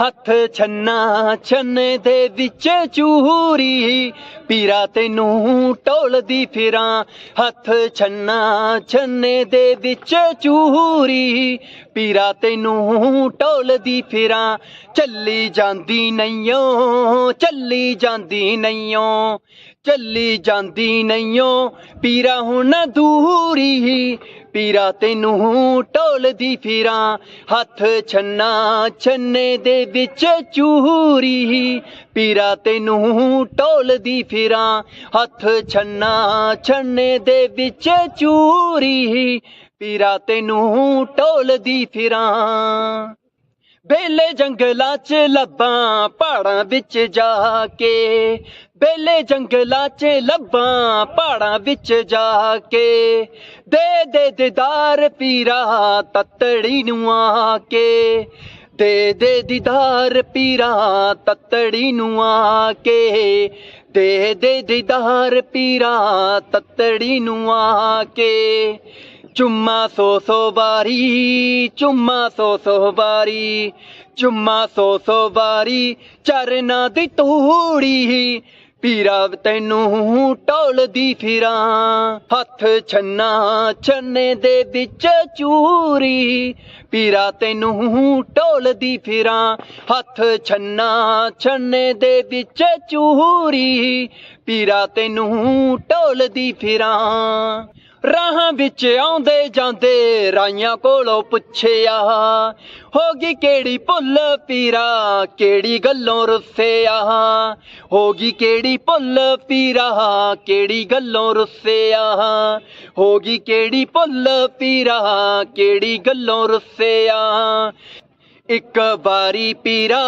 ਹੱਥ ਛੰਨਾ ਛੰਨੇ ਦੇ ਵਿੱਚ ਚੂਹੂਰੀ ਪੀਰਾ ਤੈਨੂੰ ਢੋਲਦੀ ਫਿਰਾਂ। ਹੱਥ ਛੰਨਾ ਛੰਨੇ ਦੇ ਵਿੱਚ ਚੂਹੂਰੀ ਪੀਰਾ ਤੈਨੂੰ ਢੋਲਦੀ ਫਿਰਾਂ। ਚੱਲੀ ਜਾਂਦੀ ਨਈਓ, ਚੱਲੀ ਜਾਂਦੀ ਨਈਓ। ਚੱਲੀ ਜਾਂਦੀ ਨਈਓ। ਪੀਰਾ ਹੁਣ ਦੂਰੀ ਪੀਰਾ ਤੈਨੂੰ ਢੋਲਦੀ ਫਿਰਾਂ। ਹੱਥ ਛੰਨਾ ਛੰਨੇ ਦੇ ਵਿੱਚ ਚੂਰੀ ਪੀਰਾ ਤੈਨੂੰ ਢੋਲਦੀ ਫਿਰਾਂ। ਹੱਥ ਛੰਨਾ ਛੰਨੇ ਦੇ ਵਿੱਚ ਚੂਰੀ ਪੀਰਾ ਤੈਨੂੰ ਢੋਲਦੀ ਫਿਰਾਂ। ਬੇਲੇ ਜੰਗਲਾਂ 'ਚ ਲੱਭਾਂ, ਪਹਾੜਾਂ ਵਿੱਚ ਜਾ ਕੇ ਬੇਲੇ ਜੰਗਲਾਂ 'ਚ ਲੱਭਾਂ, ਪਹਾੜਾਂ ਵਿੱਚ ਜਾ ਕੇ। ਦੇ ਦੇ, ਦੀਦਾਰ ਪੀਰਾ ਤਤੜੀ ਨੂੰ ਆ ਕੇ ਦੇ ਦੇ, ਦੀਦਾਰ ਪੀਰਾ ਤਤੜੀ ਨੂੰ ਆ ਕੇ ਦੇ ਦੇ, ਦੀਦਾਰ ਪੀਰਾ ਤਤੜੀ ਨੂੰ ਆ ਕੇ ਚੁੰਮਾ ਸੋ ਸੋ ਵਾਰੀ, ਚੁੰਮਾ ਸੋ ਸੋ ਵਾਰੀ, ਚੁੰਮਾ ਸੋ ਸੋ ਵਾਰੀ ਚਰਨਾ ਦੀ ਤੂੜੀ ਪੀਰਾ ਤੈਨੂੰ ਢੋਲਦੀ ਫਿਰਾਂ। ਹੱਥ ਛੰਨਾ ਛੰਨੇ ਦੇ ਵਿੱਚ ਚੂਰੀ। ਪੀਰਾ ਤੈਨੂੰ ਢੋਲਦੀ ਫਿਰਾਂ। ਹੱਥ ਛੰਨਾ ਛੰਨੇ ਦੇ ਵਿੱਚ ਚੂਰੀ। ਪੀਰਾ ਤੈਨੂੰ ਢੋਲਦੀ ਫਿਰਾਂ। ਰਾਹਾਂ ਵਿੱਚ ਆਉਂਦੇ ਜਾਂਦੇ ਰਾਈਆਂ ਕੋਲੋਂ ਪੁੱਛਿਆ, ਹੋ ਗਈ ਕਿਹੜੀ ਭੁੱਲ ਪੀਰਾ, ਕਿਹੜੀ ਗੱਲੋਂ ਰੁੱਸਿਆ? ਹੋ ਗਈ ਕਿਹੜੀ ਭੁੱਲ ਪੀਰਾ, ਕਿਹੜੀ ਗੱਲੋਂ ਰੁੱਸਿਆ? ਹੋ ਗਈ ਕਿਹੜੀ ਭੁੱਲ ਪੀਰਾ, ਕਿਹੜੀ ਗੱਲੋਂ ਰੁੱਸਿਆ? ਇੱਕ ਵਾਰੀ ਪੀਰਾ,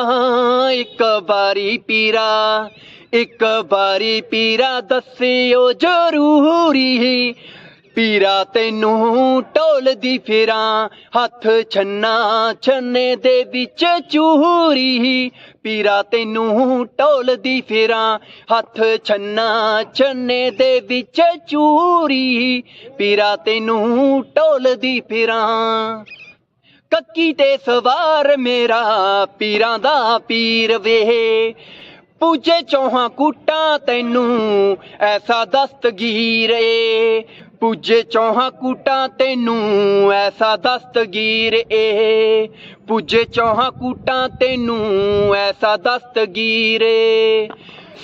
ਇੱਕ ਵਾਰੀ ਪੀਰਾ, ਇੱਕ ਵਾਰੀ ਪੀਰਾ ਦੱਸਿਓ ਜ਼ਰੂਰੀ ਪੀਰਾ ਤੈਨੂੰ ਢੋਲਦੀ ਫਿਰਾਂ, ਹੱਥ ਛੰਨਾ ਛੰਨੇ ਦੇ ਵਿੱਚ ਚੂਰੀ। ਪੀਰਾ ਤੈਨੂੰ ਢੋਲਦੀ ਫਿਰਾਂ, ਹੱਥ ਛੰਨਾ ਛੰਨੇ ਦੇ ਵਿੱਚ ਚੂਰੀ। ਪੀਰਾ ਤੈਨੂੰ ਢੋਲਦੀ ਫਿਰਾਂ, ਕੱਕੀ ਤੇ ਸਵਾਰ ਮੇਰਾ, ਪੀਰਾਂ ਦਾ ਪੀਰ ਵੇ। ਪੂਜੇ ਚੋਹਾਂ ਕੂਟਾਂ ਤੈਨੂੰ, ਐਸਾ ਦਸਤਗੀਰ ਏ। ਪੂਜੇ ਚੋਹਾਂ ਕੂਟਾਂ ਤੈਨੂੰ, ਐਸਾ ਦਸਤਗੀਰ ਏ। ਪੂਜੇ ਚੋਹਾਂ ਕੂਟਾਂ ਤੈਨੂੰ, ਐਸਾ ਦਸਤਗੀਰ ਏ।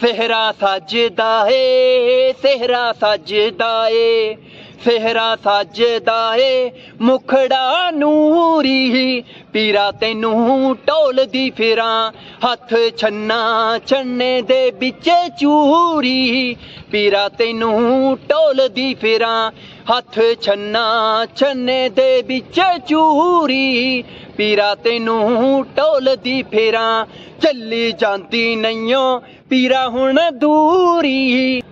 ਸਿਹਰਾ ਸੱਜਦਾ ਏ, ਸਿਹਰਾ ਸੱਜਦਾ ਏ। ਸਿਹਰਾ ਸਾਜਦਾ ਏ, ਮੁਖੜਾ ਨੂਰੀ। ਪੀਰਾ ਤੈਨੂੰ ਢੋਲਦੀ ਫਿਰਾਂ, ਹੱਥ ਛੰਨਾ ਛੰਨੇ ਦੇ ਵਿੱਚ ਚੂਰੀ। ਪੀਰਾ ਤੈਨੂੰ ਢੋਲਦੀ ਫਿਰਾਂ, ਹੱਥ ਛੰਨਾ ਛੰਨੇ ਦੇ ਵਿੱਚ ਚੂਰੀ। ਪੀਰਾ ਤੈਨੂੰ ਢੋਲਦੀ ਫਿਰਾਂ, ਚੱਲੀ ਜਾਂਦੀ ਨਈਓ, ਪੀਰਾ ਹੁਣ ਦੂਰੀ।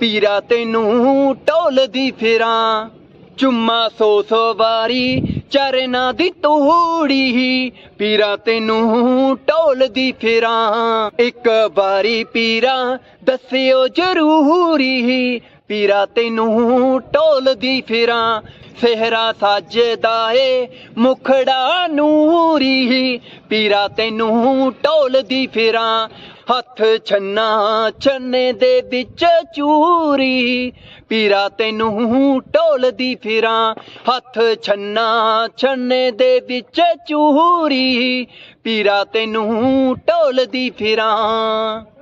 ਪੀਰਾ ਤੈਨੂੰ ਢੋਲਦੀ ਫਿਰਾਂ। ਚੁੰਮਾ ਸੋ ਸੋ ਵਾਰੀ ਚਰਨਾ ਦੀ ਤੂੜੀ ਪੀਰਾ ਤੈਨੂੰ ਢੋਲਦੀ ਫਿਰਾਂ। ਇੱਕ ਵਾਰੀ ਪੀਰਾ ਦੱਸਿਓ ਜ਼ਰੂਰੀ ਪੀਰਾ ਤੈਨੂੰ ਢੋਲਦੀ ਫਿਰਾਂ। ਸਿਹਰਾ ਸੱਜਦਾ ਏ ਮੁਖੜਾ ਨੂਰੀ ਪੀਰਾ ਤੈਨੂੰ ਢੋਲਦੀ ਫਿਰਾਂ। ਹੱਥ ਛੰਨਾ ਛੰਨੇ ਦੇ ਵਿੱਚ ਚੂਰੀ, ਪੀਰਾ ਤੈਨੂੰ ਢੋਲਦੀ ਫਿਰਾਂ। ਹੱਥ ਛੰਨਾ ਛੰਨੇ ਦੇ ਵਿੱਚ ਚੂਰੀ, ਪੀਰਾ ਤੈਨੂੰ ਢੋਲਦੀ ਫਿਰਾਂ।